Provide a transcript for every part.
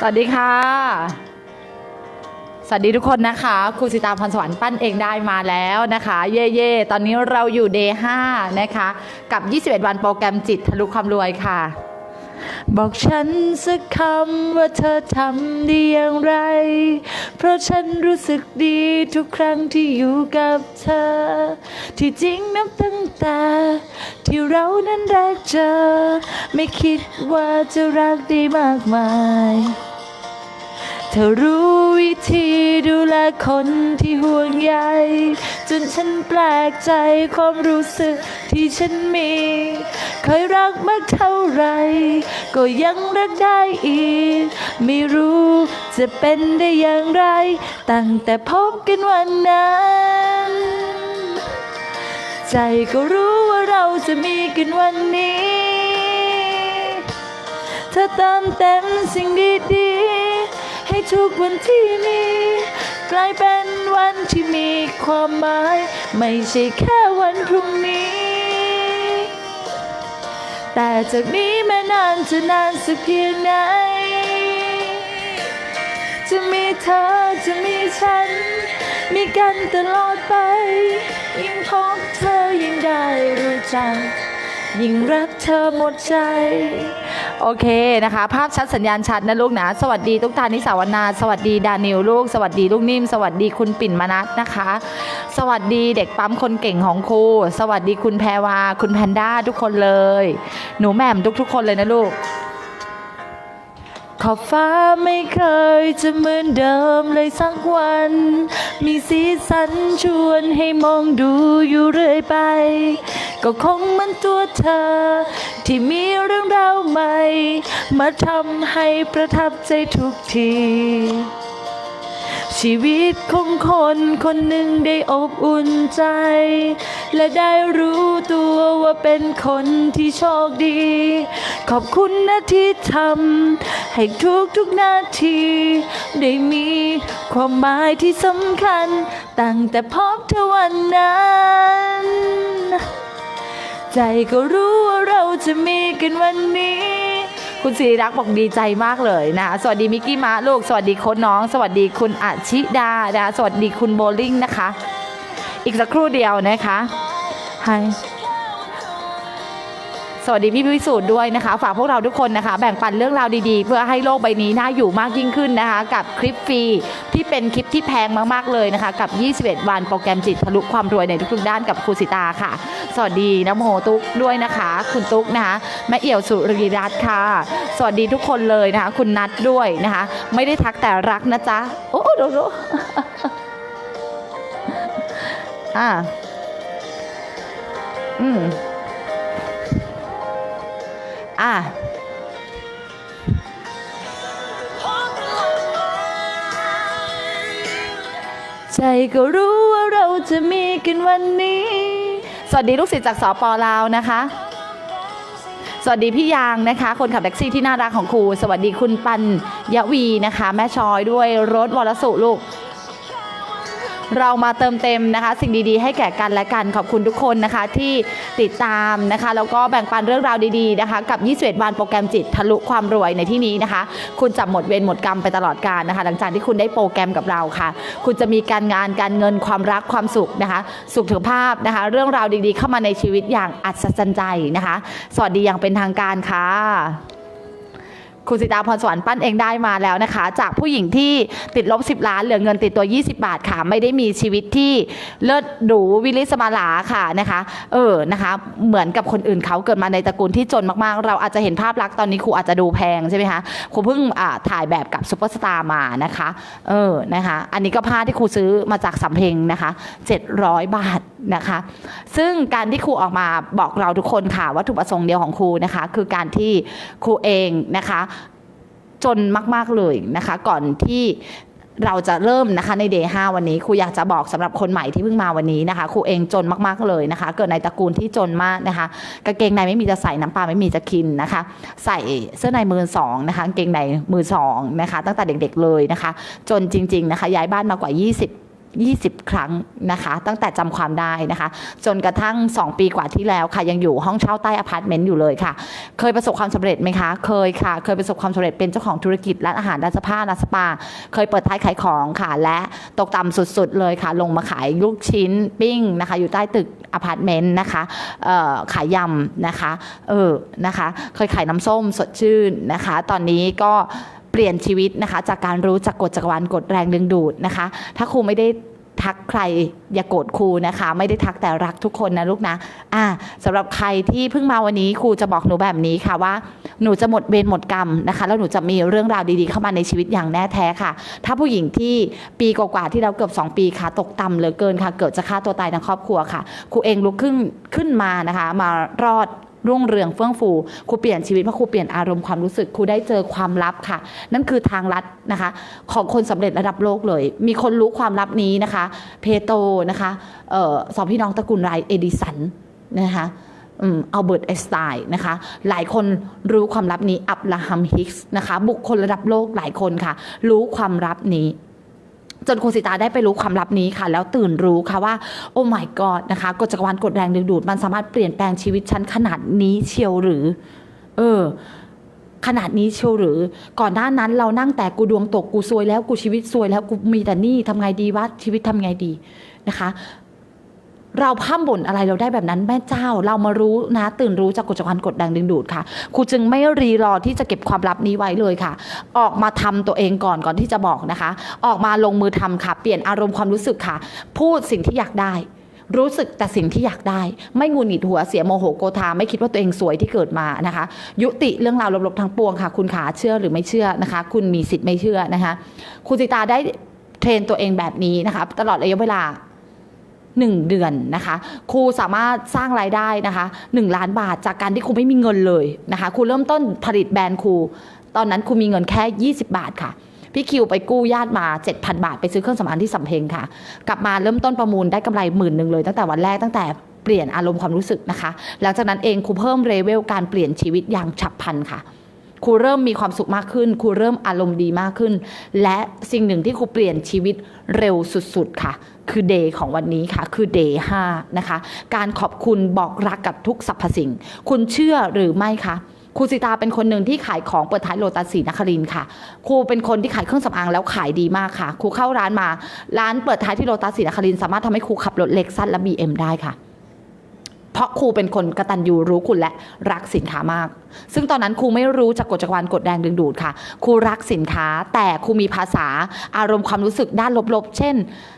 สวัสดีค่ะ สวัสดีทุกคนนะคะครูสิตาพรสวรรค์ปั้นเองได้มาแล้วนะคะ เย่เย่ตอนนี้เราอยู่เดย์5นะคะ กับ 21 วันโปรแกรมจิตทะลุความรวยค่ะ บอกฉันสักคำว่าเธอทำได้อย่างไร เพราะฉันรู้สึกดีทุกครั้งที่อยู่กับเธอ ที่จริงนับตั้งแต่ ที่เรานั้นแรกเจอ ไม่คิดว่าจะรักได้มากมาย เธอรู้วิธีดูแลคนที่ห่วงใยจนฉันแปลกใจความรู้สึกที่ฉันมี เคยรักมากเท่าไร ก็ยังรักได้อีก ไม่รู้จะเป็นได้อย่างไร ตั้งแต่พบกันวันนั้น ใจก็รู้ว่าเราจะมีกันวันนี้ เธอเติมเต็มสิ่งดีๆ ทุกวันที่มีกลายเป็นวันที่มีความหมาย ไม่ใช่แค่วันพรุ่งนี้ แต่จากนี้แม้นานจะนานสักเพียงไหน จะมีเธอจะมีฉัน มีกันตลอดไป ยิ่งพบเธอยิ่งได้รู้จัก ยิ่งรักเธอหมดใจ โอเคนะคะ ภาพชัดสัญญาณชัดนะลูกนะ สวัสดีทุกท่านนิสาวนา สวัสดีดานิวลูก สวัสดีลูกนิ่ม สวัสดีคุณปิ่นมนัสนะคะ สวัสดีเด็กปั๊มคนเก่งของครู สวัสดีคุณแพรวา คุณแพนด้าทุกคนเลย หนูแหม่มทุกๆคนเลยนะลูก ขอบฟ้าไม่เคยจะเหมือนเดิมเลยสักวัน มีสีสันชวนให้มองดูอยู่เรื่อยไป ก็คงเหมันตัวเธอ ที่มีเรื่องราวใหม่ มาทำให้ประทับใจทุกที ชีวิตของคนคนหนึ่งได้อบอุ่นใจ และได้รู้ตัวว่าเป็นคนที่โชคดี ขอบคุณนะที่ทำให้ทุกทุกนาที ได้มีความหมายที่สำคัญ ตั้งแต่พบเธอวันนั้นใจก็รู้ว่าเราจะมีกันวันนี้ คุณสิริรักษ์บอกดีใจมากเลยนะสวัสดีมิกกี้มะลูก สวัสดีโค้ชน้อง สวัสดีคุณอาชิดานะสวัสดีคุณโบลิ่งนะคะ อีกสักครู่เดียวนะคะให้สวัสดีพี่พิสูจน์ด้วยนะคะ ฝากพวกเราทุกคนนะคะ แบ่งปันเรื่องราวดีๆ เพื่อให้โลกใบนี้น่าอยู่มากยิ่งขึ้นนะคะ กับคลิปฟรีที่เป็นคลิปที่แพงมากๆเลยนะคะ กับ 21 วันโปรแกรมจิตทะลุความรวยในทุกๆด้านกับครูสิตาค่ะ สวัสดีน้ำโมตุ๊กด้วยนะคะ คุณตุ๊กนะคะแม่เอี่ยวสุริรัตน์ค่ะ สวัสดีทุกคนเลยนะคะ คุณนัทด้วยนะคะ ไม่ได้ทักแต่รักนะจ๊ะ โอ้ดูดูอ่าอืมอะใจก็รู้ว่าเราจะมีกันวันนี้ สวัสดีลูกศิษย์จากสปลาวนะคะ สวัสดีพี่ยางนะคะ คนขับแท็กซี่ที่น่ารักของครู สวัสดีคุณปัญยวีนะคะ แม่ชอยด้วยรถวรสุลูก เรามาเติมเต็มนะคะ สิ่งดีๆ ให้แก่กันและกันขอบคุณทุกคนนะคะที่ติดตามนะคะ แล้วก็แบ่งปันเรื่องราวดีๆนะคะ กับ 21 วันโปรแกรมจิตทะลุความรวยในที่นี้นะคะ คุณจะหมดเวรหมดกรรมไปตลอดกาลนะคะ หลังจากที่คุณได้โปรแกรมกับเราค่ะ คุณจะมีการงานการเงินความรักความสุขนะคะ สุขภาพนะคะ เรื่องราวดีๆ เข้ามาในชีวิตอย่างอัศจรรย์ใจนะคะ สวัสดีอย่างเป็นทางการค่ะ คุณสิตาพรสวรรค์ปั้นเองได้มาแล้วนะคะ จากผู้หญิงที่ติดลบ 10 ล้านเหลือเงินติดตัว 20 บาทค่ะ ไม่ได้มีชีวิตที่เลิศหรูวิลิสมาลาค่ะนะคะ เออนะคะเหมือนกับคนอื่นเขาเกิดมาในตระกูลที่จนมากๆ เราอาจจะเห็นภาพลักษณ์ตอนนี้ครูอาจจะดูแพงใช่ไหมคะครูเพิ่งถ่ายแบบกับซุปเปอร์สตาร์มานะคะเออนะคะ อันนี้ก็ผ้าที่ครูซื้อมาจากสำเพ็งนะคะ 700 บาท นะคะ ซึ่งการที่ครูออกมาบอกเราทุกคนค่ะวัตถุประสงค์เดียวของครูนะคะ คือการที่ครูเองนะคะ จนมาก ๆ เลยนะคะ ก่อนที่เราจะเริ่มนะคะในเดย์ห้าวันนี้ครูอยากจะบอกสำหรับคนใหม่ที่เพิ่งมาวันนี้นะคะครูเองจนมากๆเลยนะคะ เกิดในตระกูลที่จนมากนะคะกางเกงในไม่มีจะใส่น้ำปลาไม่มีจะกินนะคะ ใส่เสื้อในมือสองนะคะกางเกงในมือสองนะคะ ตั้งแต่เด็กๆเลยนะคะ จนจริง ๆนะคะ ย้ายบ้านมากว่า 20 20 ครั้งนะคะ ตั้งแต่จำความได้นะคะ จนกระทั่ง 2 ปีกว่าที่แล้วค่ะ ยังอยู่ห้องเช่าใต้อพาร์ตเมนต์อยู่เลยค่ะ เคยประสบความสำเร็จไหมคะ เคยค่ะ เคยประสบความสำเร็จเป็นเจ้าของธุรกิจร้านอาหารร้านเสื้อผ้าร้านสปา เคยเปิดท้ายขายของค่ะ และตกต่ำสุดๆเลยค่ะ ลงมาขายลูกชิ้นปิ้งนะคะ อยู่ใต้ตึกอพาร์ตเมนต์นะคะขายยำนะคะ เออนะคะ เคยขายน้ำส้มสดชื่นนะคะ ตอนนี้ก็ เปลี่ยนชีวิตนะคะ จากการรู้จักกฎจักรวาลกฎแรงดึงดูดนะคะ ถ้าครูไม่ได้ทักใครอย่าโกรธครูนะคะ ไม่ได้ทักแต่รักทุกคนนะลูกนะอ่าสำหรับใครที่เพิ่งมาวันนี้ครูจะบอกหนูแบบนี้ค่ะว่า หนูจะหมดเวรหมดกรรมนะคะ แล้วหนูจะมีเรื่องราวดีๆเข้ามาในชีวิตอย่างแน่แท้ค่ะ ถ้าผู้หญิงที่ปีกว่าๆที่เราเกือบ 2 ปีค่ะ ตกต่ำเหลือเกินค่ะ เกิดจะฆ่าตัวตายทั้งครอบครัวค่ะ ครูเองลุกขึ้นขึ้นมานะคะ มารอด รุ่งเรืองเฟื่องฟูครูเปลี่ยนชีวิตเพราะครูเปลี่ยนอารมณ์ความรู้สึกครูได้เจอความลับค่ะ นั่นคือทางลัดนะคะ ของคนสำเร็จระดับโลกเลย มีคนรู้ความลับนี้นะคะ เพโตนะคะออสองพี่น้องตระกูลไรเอดิสันนะคะอัลเบิร์ตไอสไตน์นะคะ หลายคนรู้ความลับนี้ อับราฮัมฮิกส์นะคะ บุคคลระดับโลกหลายคนค่ะ รู้ความลับนี้ จนคุณสิตาได้ไปรู้ความลับนี้ค่ะ แล้วตื่นรู้ค่ะว่า โอ้ my god นะคะกฎจักรวาลกฎแรงดึงดูด มันสามารถเปลี่ยนแปลงชีวิตฉันขนาดนี้เชียวหรือ เออขนาดนี้เชียวหรือ ก่อนหน้านั้นเรานั่งแต่กูดวงตกกูซวยแล้วกูชีวิตซวยแล้วกูมีแต่หนี้ทำไงดีวะชีวิตทำไงดีนะคะ เราพร่ำบ่นอะไรเราได้แบบนั้นแม่เจ้า เรามารู้นะ ตื่นรู้จากกฎจักรวาลกฎแรงดึงดูดค่ะครูจึงไม่รีรอที่จะเก็บความลับนี้ไว้เลยค่ะ ออกมาทำตัวเองก่อนก่อนที่จะบอกนะคะ ออกมาลงมือทำค่ะ เปลี่ยนอารมณ์ความรู้สึกค่ะ พูดสิ่งที่อยากได้รู้สึกแต่สิ่งที่อยากได้ ไม่งูหงิดหัวเสียโมโหโกธาไม่คิดว่าตัวเองสวยที่เกิดมานะคะ ยุติเรื่องราวลบๆทั้งปวงค่ะ คุณขาเชื่อหรือไม่เชื่อนะคะ คุณมีสิทธิ์ไม่เชื่อนะคะ คุณสิตาได้เทรนตัวเองแบบนี้นะคะ ตลอดระยะเวลา หนึ่งเดือนนะคะ ครูสามารถสร้างรายได้นะคะหนึ่งล้านบาทจากการที่ครูไม่มีเงินเลยนะคะ ครูเริ่มต้นผลิตแบรนด์ครู ตอนนั้นครูมีเงินแค่ 20 บาทค่ะพี่คิวไปกู้ญาติมา 7,000 บาท ไปซื้อเครื่องสำอางที่สำเพ็งค่ะ กลับมาเริ่มต้นประมูลได้กำไรหมื่นหนึ่งเลยตั้งแต่วันแรกตั้งแต่เปลี่ยนอารมณ์ความรู้สึกนะคะ หลังจากนั้นเองครูเพิ่มเลเวลการเปลี่ยนชีวิตอย่างฉับพลันค่ะ ครูเริ่มมีความสุขมากขึ้น ครูเริ่มอารมณ์ดีมากขึ้น และสิ่งหนึ่งที่ครูเปลี่ยนชีวิตเร็วสุดๆค่ะ คือเดย์ของวันนี้ค่ะ คือเดย์ห้านะคะ การขอบคุณบอกรักกับทุกสรรพสิ่ง คุณเชื่อหรือไม่คะครูสิตาเป็นคนหนึ่งที่ขายของเปิดท้ายโลตัสสีนครินค่ะ ครูเป็นคนที่ขายเครื่องสำอางแล้วขายดีมากค่ะ ครูเข้าร้านมา ร้านเปิดท้ายที่โลตัสสีนครินสามารถทำให้ครูขับรถเล็กซัสและบีเอ็มได้ค่ะ ราะครูเป็นคนกระตันยูรู้คุณและรักสินค้ามาก ซึ่งตอนนั้นครูไม่รู้จากกฎจักรวาลกดแรงดึงดูดค่ะ ครูรักสินค้าแต่ครูมีภาษาอารมณ์ความรู้สึกด้านลบๆ เช่น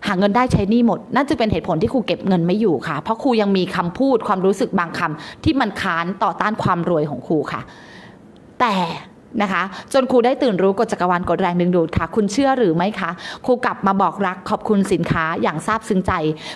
หาเงินได้ใช้หนี้หมด นั่นจึงเป็นเหตุผลที่ครูเก็บเงินไม่อยู่ค่ะ เพราะครูยังมีคำพูดความรู้สึกบางคำที่มันค้านต่อต้านความรวยของครูค่ะ แต่ นะคะ จนครูได้ตื่นรู้กฎจักรวาลกฎแรงดึงดูดค่ะ คุณเชื่อหรือไม่คะครูกลับมาบอกรักขอบคุณสินค้าอย่างซาบซึ้งใจ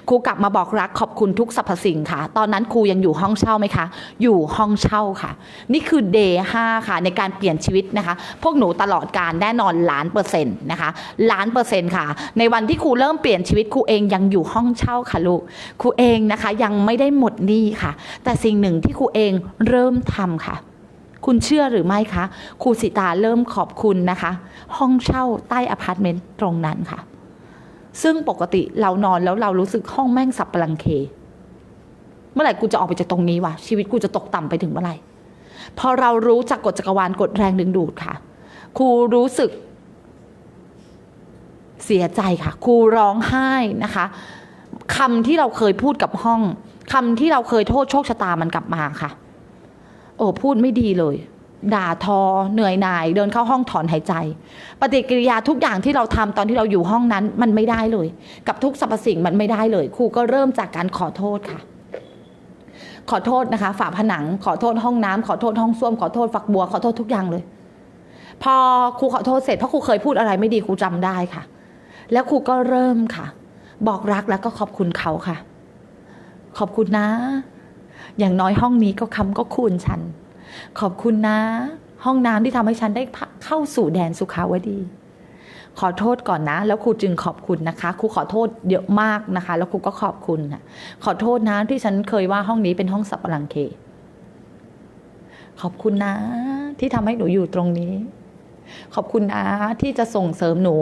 ครูกลับมาบอกรักขอบคุณทุกสรรพสิ่งค่ะ ตอนนั้นครูยังอยู่ห้องเช่าไหมคะ อยู่ห้องเช่าค่ะ นี่คือเดย์ห้าค่ะ ในการเปลี่ยนชีวิตนะคะ พวกหนูตลอดการแน่นอนล้านเปอร์เซ็นต์นะคะล้านเปอร์เซ็นต์ค่ะ ในวันที่ครูเริ่มเปลี่ยนชีวิตครูเองยังอยู่ห้องเช่าค่ะลูกครูเองนะคะยังไม่ได้หมดหนี้ค่ะ แต่สิ่งหนึ่งที่ครูเองเริ่มทำค่ะ คุณเชื่อหรือไม่คะครูสิตาเริ่มขอบคุณนะคะ ห้องเช่าใต้อพาร์ตเมนต์ตรงนั้นค่ะ ซึ่งปกติเรานอนแล้วเรารู้สึกห้องแม่งสับปะรังเค เมื่อไหร่กูจะออกไปจากตรงนี้วะชีวิตกูจะตกต่ำไปถึงเมื่อไหร่พอเรารู้จากกฎจักรวาลกฎแรงดึงดูดค่ะ ครูรู้สึก เสียใจค่ะ ครูร้องไห้นะคะคำที่เราเคยพูดกับห้องคำที่เราเคยโทษโชคชะตามันกลับมาค่ะ โอ้พูดไม่ดีเลย ด่าทอ เหนื่อยหน่าย เดินเข้าห้องถอนหายใจ ปฏิกิริยาทุกอย่างที่เราทำตอนที่เราอยู่ห้องนั้นมันไม่ได้เลย กับทุกสรรพสิ่งมันไม่ได้เลย ครูก็เริ่มจากการขอโทษค่ะ ขอโทษนะคะ ฝาผนัง ขอโทษห้องน้ำขอโทษห้องส้วม ขอโทษฝักบัว ขอโทษทุกอย่างเลย พอครูขอโทษเสร็จเพราะครูเคยพูดอะไรไม่ดีครูจำได้ค่ะ แล้วครูก็เริ่มค่ะ บอกรักแล้วก็ขอบคุณเขาค่ะ ขอบคุณนะ อย่างน้อยห้องนี้ก็คำก็คูณฉัน ขอบคุณนะ ห้องน้ำที่ทำให้ฉันได้เข้าสู่แดนสุขาวดี ขอโทษก่อนนะ แล้วครูจึงขอบคุณนะคะครูขอโทษเยอะมากนะคะ แล้วครูก็ขอบคุณนะขอโทษนะที่ฉันเคยว่าห้องนี้เป็นห้องสับปะรังเค ขอบคุณนะ ที่ทำให้หนูอยู่ตรงนี้ ขอบคุณนะที่จะส่งเสริมหนู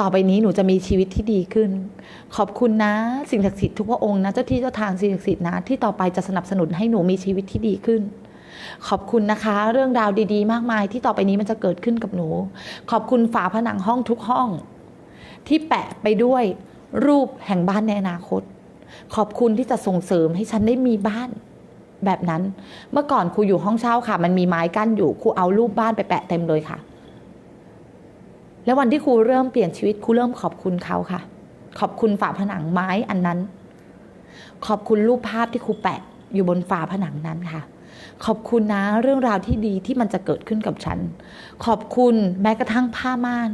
ต่อไปนี้หนูจะมีชีวิตที่ดีขึ้น ขอบคุณนะ สิ่งศักดิ์สิทธิ์ทุกพระองค์นะเจ้าที่เจ้าทางสิ่งศักดิ์สิทธิ์นะที่ต่อไปจะสนับสนุนให้หนูมีชีวิตที่ดีขึ้นขอบคุณนะคะ เรื่องราวดีๆ มากมายที่ต่อไปนี้มันจะเกิดขึ้นกับหนู ขอบคุณฝาผนังห้องทุกห้อง ที่แปะไปด้วยรูปแห่งบ้านในอนาคต ขอบคุณที่จะส่งเสริมให้ฉันได้มีบ้านแบบนั้น เมื่อก่อนครูอยู่ห้องเช่าค่ะ มันมีไม้กั้นอยู่ครูเอารูปบ้านไปแปะเต็มเลยค่ะ แล้ววันที่ครูเริ่มเปลี่ยนชีวิตครูเริ่มขอบคุณเขาค่ะ ขอบคุณฝาผนังไม้อันนั้น ขอบคุณรูปภาพที่ครูแปะอยู่บนฝาผนังนั้นค่ะ ขอบคุณนะเรื่องราวที่ดีที่มันจะเกิดขึ้นกับฉัน ขอบคุณแม้กระทั่งผ้าม่าน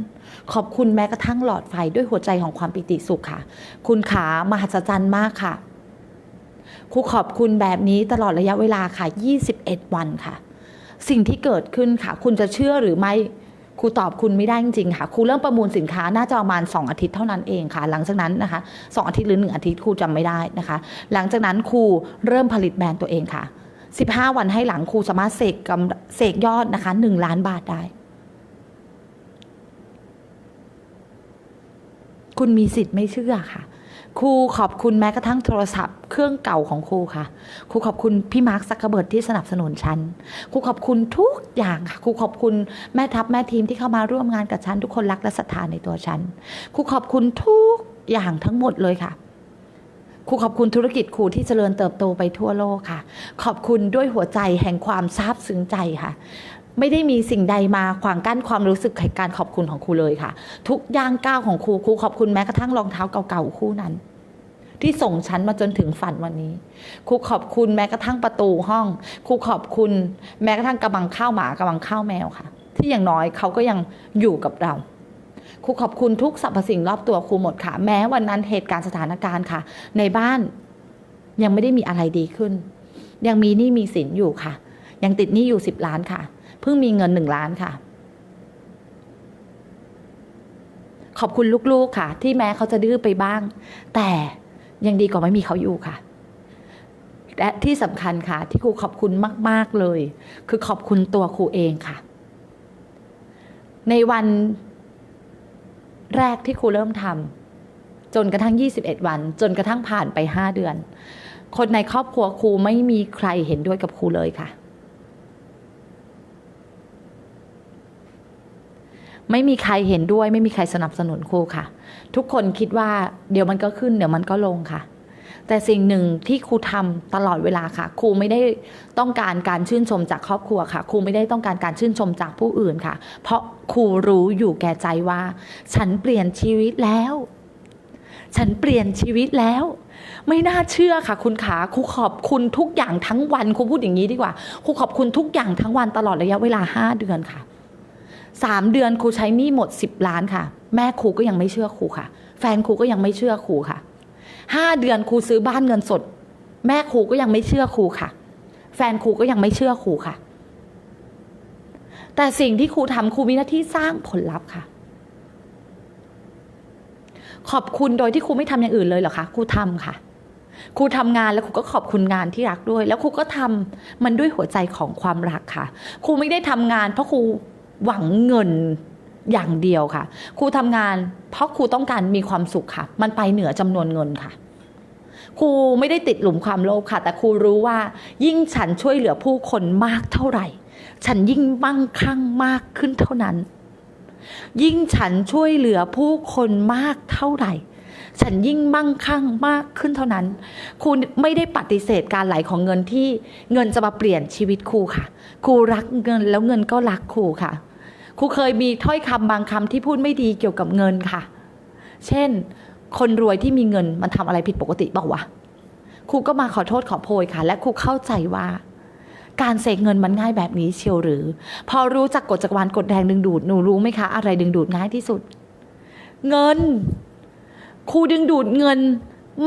ขอบคุณแม้กระทั่งหลอดไฟด้วยหัวใจของความปิติสุขค่ะ คุณขามหัศจรรย์มากค่ะครูขอบคุณแบบนี้ตลอดระยะเวลาค่ะ 21 วันค่ะ สิ่งที่เกิดขึ้นค่ะ คุณจะเชื่อหรือไม่ รูตอบคุณไม่ได้จริงๆค่ะครูเริ่มประมูลสินค้าน่าจะประมาณ 2 อาทิตย์เท่านั้นเองค่ะ หลังจากนั้นนะคะ 2 อาทิตย์หรือ 1 อาทิตย์ครูจำไม่ได้นะคะ หลังจากนั้นครูเริ่มผลิตแบรนด์ตัวเองค่ะ 15 วันให้หลังครูสามารถเสกกำเสกยอดนะคะ 1 ล้านบาทได้ คุณมีสิทธิ์ไม่เชื่อค่ะ ครูขอบคุณแม้กระทั่งโทรศัพท์เครื่องเก่าของครูค่ะ ครูขอบคุณพี่มาร์คซักเคอร์เบิดที่สนับสนุนฉัน ครูขอบคุณทุกอย่างค่ะ ครูขอบคุณแม่ทัพแม่ทีมที่เข้ามาร่วมงานกับฉัน ทุกคนรักและศรัทธาในตัวฉัน ครูขอบคุณทุกอย่างทั้งหมดเลยค่ะ ครูขอบคุณธุรกิจครูที่เจริญเติบโตไปทั่วโลกค่ะ ขอบคุณด้วยหัวใจแห่งความซาบซึ้งใจค่ะ ไม่ได้มีสิ่งใดมาขวางกั้นความรู้สึกแห่งการขอบคุณของครูเลยค่ะ ทุกย่างก้าวของครูครูขอบคุณแม้กระทั่งรองเท้าเก่าๆคู่นั้น ที่ส่งฉันมาจนถึงฝันวันนี้ครูขอบคุณแม้กระทั่งประตูห้องครูขอบคุณ แม้กระทั่งกำลังข้าวหมากำลังข้าวแมวค่ะ ที่อย่างน้อยเขาก็ยังอยู่กับเราครูขอบคุณทุกสรรพสิ่งรอบตัวครูหมดค่ะ แม้วันนั้นเหตุการณ์สถานการณ์ค่ะ ในบ้านยังไม่ได้มีอะไรดีขึ้น ยังมีหนี้มีสินอยู่ค่ะ ยังติดหนี้อยู่สิบล้านค่ะ เพิ่งมีเงินหนึ่งล้านค่ะ ขอบคุณลูกๆค่ะ ที่แม้เขาจะดื้อไปบ้าง แต่ยังดีกว่าไม่มีเขาอยู่ค่ะและที่สำคัญค่ะ ที่ครูขอบคุณมาก ๆเลย คือขอบคุณตัวครูเองค่ะ ในวันแรกที่ครูเริ่มทำจนกระทั่ง 21 วัน จนกระทั่งผ่านไป 5 เดือน คนในครอบครัวครูไม่มีใครเห็นด้วยกับครูเลยค่ะ ไม่มีใครเห็นด้วย ไม่มีใครสนับสนุนครูค่ะ ทุกคนคิดว่าเดี๋ยวมันก็ขึ้นเดี๋ยวมันก็ลงค่ะ แต่สิ่งหนึ่งที่ครูทำตลอดเวลาค่ะ ครูไม่ได้ต้องการการชื่นชมจากครอบครัวค่ะ ครูไม่ได้ต้องการการชื่นชมจากผู้อื่นค่ะ เพราะครูรู้อยู่แก่ใจว่า ฉันเปลี่ยนชีวิตแล้ว ฉันเปลี่ยนชีวิตแล้วไม่น่าเชื่อค่ะ คุณขาครูขอบคุณทุกอย่างทั้งวันครูพูดอย่างนี้ดีกว่าครูขอบคุณทุกอย่างทั้งวันตลอดระยะเวลาห้าเดือนค่ะ สามเดือนครูใช้หนี้หมดสิบล้านค่ะ แม่ครูก็ยังไม่เชื่อครูค่ะ แฟนครูก็ยังไม่เชื่อครูค่ะห้าเดือนครูซื้อบ้านเงินสด แม่ครูก็ยังไม่เชื่อครูค่ะ แฟนครูก็ยังไม่เชื่อครูค่ะ แต่สิ่งที่ครูทำครูมีหน้าที่สร้างผลลัพธ์ค่ะ ขอบคุณโดยที่ครูไม่ทำอย่างอื่นเลยเหรอคะครูทำค่ะครูทำงานแล้วครูก็ขอบคุณงานที่รักด้วย แล้วครูก็ทำมันด้วยหัวใจของความรักค่ะ ครูไม่ได้ทำงานเพราะครู หวังเงินอย่างเดียวค่ะ ครูทำงาน เพราะครูต้องการมีความสุขค่ะ มันไปเหนือจำนวนเงินค่ะ ครูไม่ได้ติดหลุมความโลภค่ะ แต่ครูรู้ว่า ยิ่งฉันช่วยเหลือผู้คนมากเท่าไหร่ ฉันยิ่งมั่งคั่งมากขึ้นเท่านั้น ยิ่งฉันช่วยเหลือผู้คนมากเท่าไหร่ ฉันยิ่งมั่งคั่งมากขึ้นเท่านั้น ครูไม่ได้ปฏิเสธการไหลของเงินที่เงินจะมาเปลี่ยนชีวิตครูค่ะ ครูรักเงินแล้วเงินก็รักครูค่ะ ครูเคยมีถ้อยคำบางคำที่พูดไม่ดีเกี่ยวกับเงินค่ะ เช่น คนรวยที่มีเงินมันทำอะไรผิดปกติเปล่าวะ ครูก็มาขอโทษขอโพยค่ะ และครูเข้าใจว่าการเสกเงินมันง่ายแบบนี้เชียวหรือ พอรู้จักกฎจักรวาลกฎแรงดึงดูดหนูรู้ไหมคะ อะไรดึงดูดง่ายที่สุด เงิน ครูดึงดูดเงิน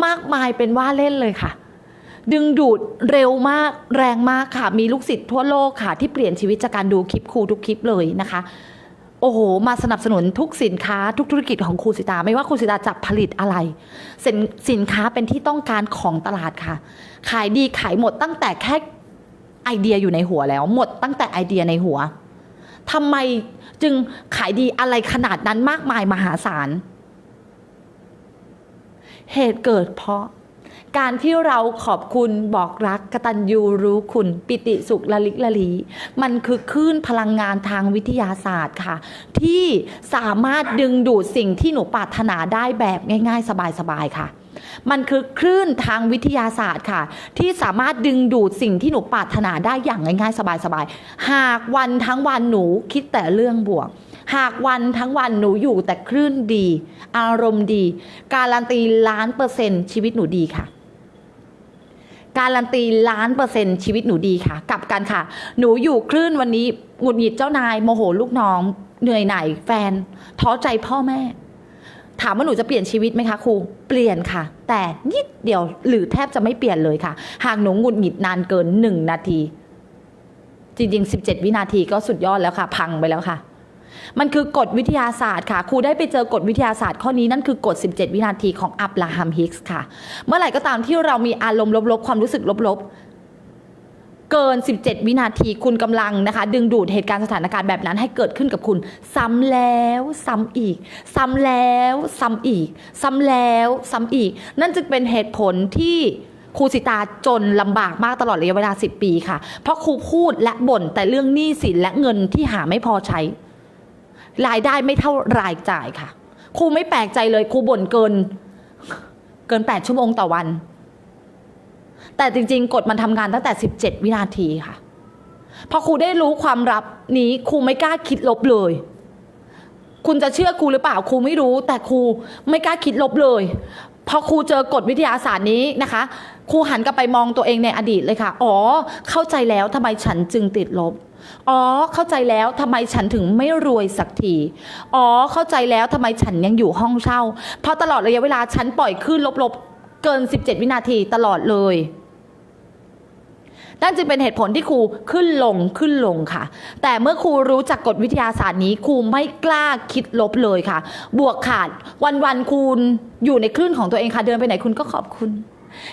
มากมายเป็นว่าเล่นเลยค่ะ ดึงดูดเร็วมากแรงมากค่ะ มีลูกศิษย์ทั่วโลกค่ะ ที่เปลี่ยนชีวิตจากการดูคลิปครูทุกคลิปเลยนะคะ โอ้โห มาสนับสนุนทุกสินค้าทุกธุรกิจของครูสิตา ไม่ว่าครูสิตาจะผลิตอะไรสินสินค้าเป็นที่ต้องการของตลาดค่ะ ขายดีขายหมดตั้งแต่แค่ไอเดียอยู่ในหัวแล้ว หมดตั้งแต่ไอเดียในหัวทำไมจึงขายดีอะไรขนาดนั้นมากมายมหาศาล เหตุเกิดเพราะ การที่เราขอบคุณบอกรักกตัญญูรู้คุณปิติสุขละลิกละลี มันคือคลื่นพลังงานทางวิทยาศาสตร์ค่ะ ที่สามารถดึงดูดสิ่งที่หนูปรารถนาได้แบบง่าย ๆ สบายๆค่ะมันคือคลื่นทางวิทยาศาสตร์ค่ะ ที่สามารถดึงดูดสิ่งที่หนูปรารถนาได้อย่างง่ายๆ สบายๆ หากวันทั้งวันหนูคิดแต่เรื่องบวก หากวันทั้งวันหนูอยู่แต่คลื่นดี อารมณ์ดี การันตีล้านเปอร์เซ็นต์ชีวิตหนูดีค่ะ การันตีล้านเปอร์เซ็นต์ชีวิตหนูดีค่ะ กลับกันค่ะ หนูอยู่คลื่นวันนี้หงุดหงิดเจ้านายโมโหลูกน้อง เหนื่อยหน่ายแฟน ท้อใจพ่อแม่ ถามว่าหนูจะเปลี่ยนชีวิตไหมคะครูเปลี่ยนค่ะ แต่นิดเดียวหรือแทบจะไม่เปลี่ยนเลยค่ะ หากหนูหงุดหงิดนานเกินหนึ่งนาทีจริงๆ 17 วินาทีก็สุดยอดแล้วค่ะ พังไปแล้วค่ะ มันคือกฎวิทยาศาสตร์ค่ะ ครูได้ไปเจอกฎวิทยาศาสตร์ข้อนี้นั่นคือกฎ 17 วินาทีของอับราฮัมฮิกส์ค่ะ เมื่อไหร่ก็ตามที่เรามีอารมณ์ลบๆ ความรู้สึกลบๆ เกิน 17 วินาทีคุณกำลังนะคะ ดึงดูดเหตุการณ์สถานการณ์แบบนั้นให้เกิดขึ้นกับคุณ ซ้ำแล้วซ้ำอีก ซ้ำแล้วซ้ำอีก ซ้ำแล้วซ้ำอีก นั่นจึงเป็นเหตุผลที่ครูสิตาจนลำบากมากตลอดระยะเวลา 10 ปีค่ะ เพราะครูพูดและบ่นแต่เรื่องหนี้สินและเงินที่หาไม่พอใช้ รายได้ไม่เท่ารายจ่ายค่ะ ครูไม่แปลกใจเลยครูบ่นเกิน เกิน 8 ชั่วโมงต่อวัน แต่จริง ๆ กฎมันทำงานตั้งแต่ 17 วินาทีค่ะ พอครูได้รู้ความลับนี้ครูไม่กล้าคิดลบเลย คุณจะเชื่อครูหรือเปล่าครูไม่รู้ แต่ครูไม่กล้าคิดลบเลย พอครูเจอกฎวิทยาศาสตร์นี้นะคะครูหันกลับไปมองตัวเองในอดีตเลยค่ะ อ๋อ เข้าใจแล้วทำไมฉันจึงติดลบ อ๋อ เข้าใจแล้วทำไมฉันถึงไม่รวยสักที อ๋อ เข้าใจแล้วทำไมฉันยังอยู่ห้องเช่า เพราะตลอดระยะเวลาฉันปล่อยคลื่นลบๆ เกิน 17 วินาทีตลอดเลยนั่นจึงเป็นเหตุผลที่ครูขึ้นลงขึ้นลงค่ะ แต่เมื่อครูรู้จักกฎวิทยาศาสตร์นี้ครูไม่กล้าคิดลบเลยค่ะ บวกขาดวันๆคุณอยู่ในคลื่นของตัวเองค่ะเดินไปไหนคุณก็ขอบคุณ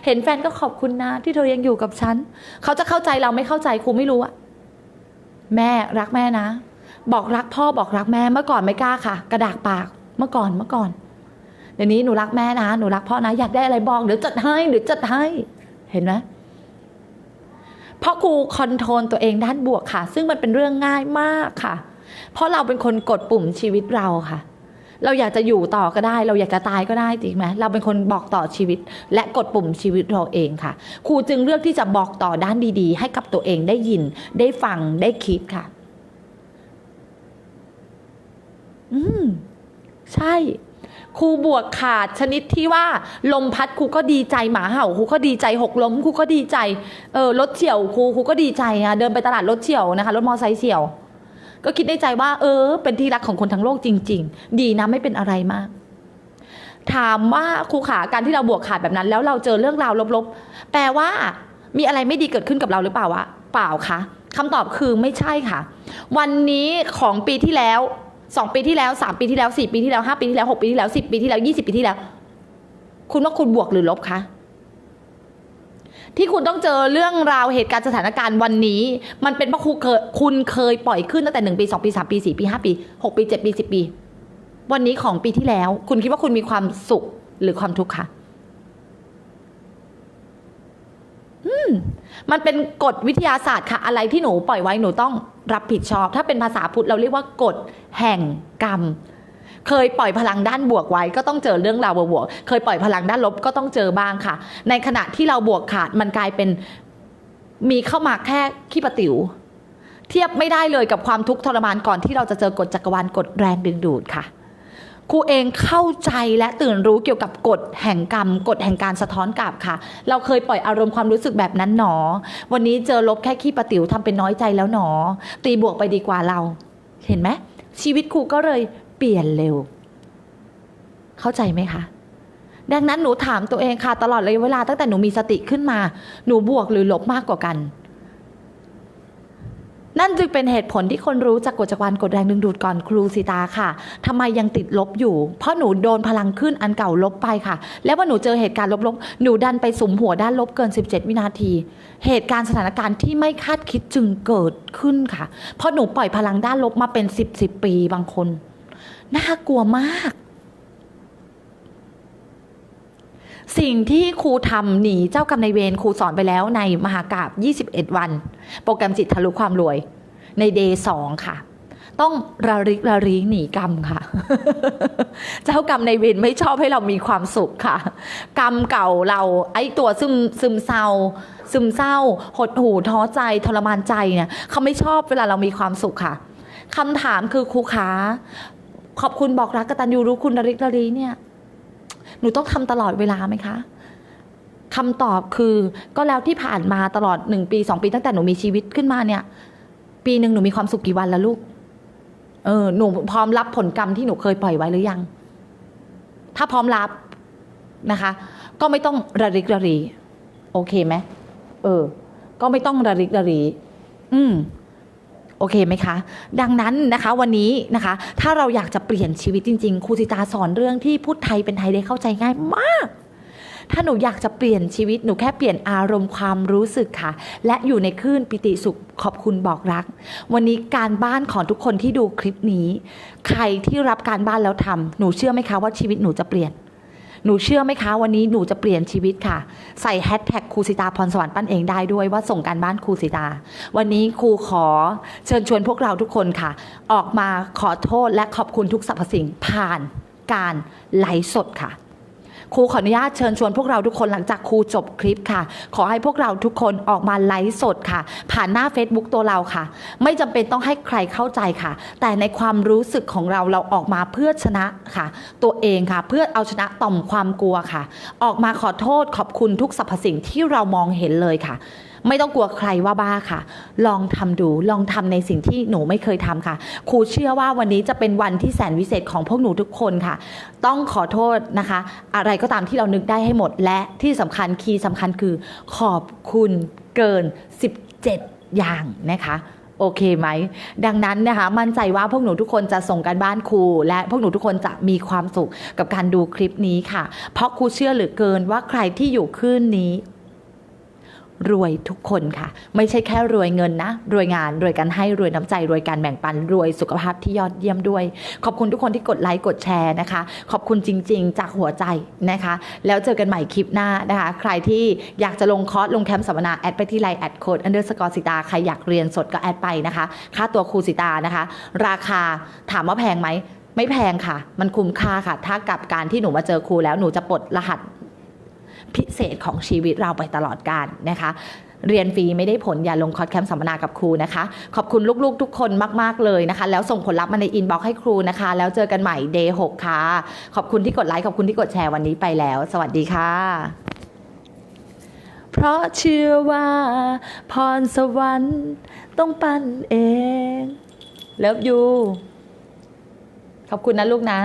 เห็นแฟนก็ขอบคุณนะ ที่เธอยังอยู่กับฉัน เขาจะเข้าใจเราไม่เข้าใจครูไม่รู้อะ แม่รักแม่นะ บอกรักพ่อบอกรักแม่เมื่อก่อนไม่กล้าค่ะ กระดากปากเมื่อก่อนเมื่อก่อน เดี๋ยวนี้หนูรักแม่นะหนูรักพ่อนะอยากได้อะไรบอกเดี๋ยวจัดให้เดี๋ยวจัดให้เห็นไหมเพราะครูคอนโทรลตัวเองด้านบวกค่ะ ซึ่งมันเป็นเรื่องง่ายมากค่ะ เพราะเราเป็นคนกดปุ่มชีวิตเราค่ะ เราอยากจะอยู่ต่อก็ได้ เราอยากจะตายก็ได้จริงไหมเราเป็นคนบอกต่อชีวิต และกดปุ่มชีวิตเราเองค่ะ ครูจึงเลือกที่จะบอกต่อด้านดีๆ ให้กับตัวเองได้ยิน ได้ฟังได้คิดค่ะ อืม ใช่ครูบวกขาดชนิดที่ว่าลมพัดครูก็ดีใจหมาเห่าครูก็ดีใจหกล้มครูก็ดีใจเออรถเฉียวครูครูก็ดีใจอะเดินไปตลาดรถเฉียวนะคะรถมอไซค์เฉียว ก็คิดในใจว่า เออ เป็นที่รักของคนทั้งโลกจริง ๆ ดีนะไม่เป็นอะไรมาก ถามว่าครูขาการที่เราบวกขาดแบบนั้น แล้วเราเจอเรื่องราวลบๆ แปลว่า มีอะไรไม่ดีเกิดขึ้นกับเราหรือเปล่าวะเปล่าคะคำตอบคือไม่ใช่ค่ะ วันนี้ของปีที่แล้วสองปีที่แล้วสามปีที่แล้วสี่ปีที่แล้วห้าปีที่แล้วหกปีที่แล้วสิบปีที่แล้วยี่สิบปีที่แล้ว คุณว่าคุณบวกหรือลบคะ ที่คุณต้องเจอเรื่องราวเหตุการณ์สถานการณ์วันนี้ มันเป็นเพราะคุณเคยคุณเคยปล่อยขึ้นตั้งแต่หนึ่งปีสองปีสามปีสี่ปีห้าปีหกปีเจ็ดปีสิบปี วันนี้ของปีที่แล้ว คุณคิดว่าคุณมีความสุขหรือความทุกข์คะอืมมันเป็นกฎวิทยาศาสตร์ค่ะ อะไรที่หนูปล่อยไว้หนูต้องรับผิดชอบ ถ้าเป็นภาษาพุทธเราเรียกว่ากฎแห่งกรรม เคยปล่อยพลังด้านบวกไว้ก็ต้องเจอเรื่องราวบวกๆเคยปล่อยพลังด้านลบก็ต้องเจอบ้างค่ะ ในขณะที่เราบวกขาดมันกลายเป็นมีเข้ามาแค่ขี้ปะติ๋วเทียบไม่ได้เลยกับความทุกข์ทรมานก่อนที่เราจะเจอกฎจักรวาลกฎแรงดึงดูดค่ะครูเองเข้าใจและตื่นรู้เกี่ยวกับกฎแห่งกรรมกฎแห่งการสะท้อนกลับค่ะ เราเคยปล่อยอารมณ์ความรู้สึกแบบนั้นหนอ วันนี้เจอลบแค่ขี้ปะติ๋วทำเป็นน้อยใจแล้วหนอ ตีบวกไปดีกว่าเรา เห็นไหมชีวิตครูก็เลย ปลี่ยนเร็ว เข้าใจไหมคะ ดังนั้นหนูถามตัวเองค่ะ ตลอดระยะเวลาตั้งแต่หนูมีสติขึ้นมา หนูบวกหรือลบมากกว่ากัน นั่นจึงเป็นเหตุผลที่คนรู้จักกฎจักรวาลกฎแรงดึงดูดก่อนครูสีตาค่ะทำไมยังติดลบอยู่ เพราะหนูโดนพลังขึ้นอันเก่าลบไปค่ะ แล้วว่าหนูเจอเหตุการณ์ลบๆหนูดันไปสุมหัวด้านลบเกิน 17 วินาที เหตุการณ์สถานการณ์ที่ไม่คาดคิดจึงเกิดขึ้นค่ะ เพราะหนูปล่อยพลังด้านลบมาเป็น 10 10ปีบางคน น่ากลัวมาก สิ่งที่ครูทำหนีเจ้ากรรมนายเวรครูสอนไปแล้วในมหากราบ21 วัน โปรแกรมจิตทะลุความรวย ในเดย์สองค่ะ ต้องระริกระรีหนีกรรมค่ะ เจ้ากรรมในายเวรไม่ชอบให้เรามีความสุขค่ะ กรรมเก่าเราไอ้ตัวซึมซึมเศร้าซึมเศร้า หดหู่ท้อใจทรมานใจเนี่ยเขาไม่ชอบเวลาเรามีความสุขค่ะคำถามคือครูขา ขอบคุณบอกรักกตัญญูรู้คุณระริกระรีเนี่ย หนูต้องทำตลอดเวลาไหมคะคำตอบคือก็แล้วที่ผ่านมาตลอดหนึ่งปีสองปีตั้งแต่หนูมีชีวิตขึ้นมาเนี่ย ปีหนึ่งหนูมีความสุขกี่วันล้วลูก เออหนูพร้อมรับผลกรรมที่หนูเคยปล่อยไว้หรือยัง ถ้าพร้อมรับนะคะ ก็ไม่ต้องระริกระรี โอเคไหมเออ ก็ไม่ต้องระริกระรี อืม โอเคไหมคะ ดังนั้นนะคะวันนี้นะคะ ถ้าเราอยากจะเปลี่ยนชีวิตจริง ๆ ครูสิตาสอนเรื่องที่พูดไทยเป็นไทยได้เข้าใจง่ายมาก ถ้าหนูอยากจะเปลี่ยนชีวิตหนูแค่เปลี่ยนอารมณ์ความรู้สึกค่ะ และอยู่ในคลื่นปิติสุขขอบคุณบอกรัก วันนี้การบ้านของทุกคนที่ดูคลิปนี้ ใครที่รับการบ้านแล้วทำหนูเชื่อไหมคะว่าชีวิตหนูจะเปลี่ยน หนูเชื่อไหมคะวันนี้หนูจะเปลี่ยนชีวิตค่ะ ใส่แฮชแท็กครูสิตาพรสวรรค์ปั้นเองได้ด้วยว่าส่งการบ้านครูสิตา วันนี้ครูขอเชิญชวนพวกเราทุกคนค่ะ ออกมาขอโทษและขอบคุณทุกสรรพสิ่งผ่านการไลฟ์สดค่ะ ครูขออนุญาตเชิญชวนพวกเราทุกคนหลังจากครูจบคลิปค่ะ ขอให้พวกเราทุกคนออกมาไลฟ์สดค่ะ ผ่านหน้า Facebook ตัวเราค่ะ ไม่จำเป็นต้องให้ใครเข้าใจค่ะ แต่ในความรู้สึกของเราเราออกมาเพื่อชนะค่ะ ตัวเองค่ะ เพื่อเอาชนะต่อมความกลัวค่ะ ออกมาขอโทษขอบคุณทุกสรรพสิ่งที่เรามองเห็นเลยค่ะ ไม่ต้องกลัวใครว่าบ้าค่ะ ลองทำดูลองทำในสิ่งที่หนูไม่เคยทำค่ะ ครูเชื่อว่าวันนี้จะเป็นวันที่แสนวิเศษของพวกหนูทุกคนค่ะ ต้องขอโทษนะคะ อะไรก็ตามที่เรานึกได้ให้หมดและที่สำคัญคีย์สำคัญคือขอบคุณเกิน 17 อย่างนะคะโอเคไหม ดังนั้นนะคะ มั่นใจว่าพวกหนูทุกคนจะส่งการบ้านครู และพวกหนูทุกคนจะมีความสุขกับการดูคลิปนี้ค่ะ เพราะครูเชื่อเหลือเกินว่าใครที่อยู่คลื่นนี้ รวยทุกคนค่ะ ไม่ใช่แค่รวยเงินนะ รวยงานรวยการให้รวยน้ำใจ รวยการแบ่งปันรวยสุขภาพที่ยอดเยี่ยมด้วย ขอบคุณทุกคนที่กดไลค์กดแชร์นะคะ ขอบคุณจริง ๆ จากหัวใจนะคะ แล้วเจอกันใหม่คลิปหน้านะคะ ใครที่อยากจะลงคอร์สลงแคมป์สัมมนาแอดไปที่ไลน์แอดโค้ดอันเดอร์สกอร์สิตาใครอยากเรียนสดก็แอดไปนะคะ ค่าตัวครูสิตานะคะ ราคาถามว่าแพงไหมไม่แพงค่ะ มันคุ้มค่าค่ะ ถ้ากับการที่หนูมาเจอครูแล้วหนูจะปลดรหัส พิเศษของชีวิตเราไปตลอดกาลนะคะเรียนฟรีไม่ได้ผลอย่าลงคอร์สแคมป์สัมมนากับครูนะคะ ขอบคุณลูกๆ ทุกคนมากๆเลยนะคะ แล้วส่งผลลัพธ์มาในอินบ็อกซ์ให้ครูนะคะ แล้วเจอกันใหม่เดย์หกค่ะ ขอบคุณที่กดไลค์ขอบคุณที่กดแชร์วันนี้ไปแล้ว สวัสดีค่ะ เพราะเชื่อว่า พรสวรรค์ต้องปั้นเอง เลิฟยูขอบคุณนะลูกนะ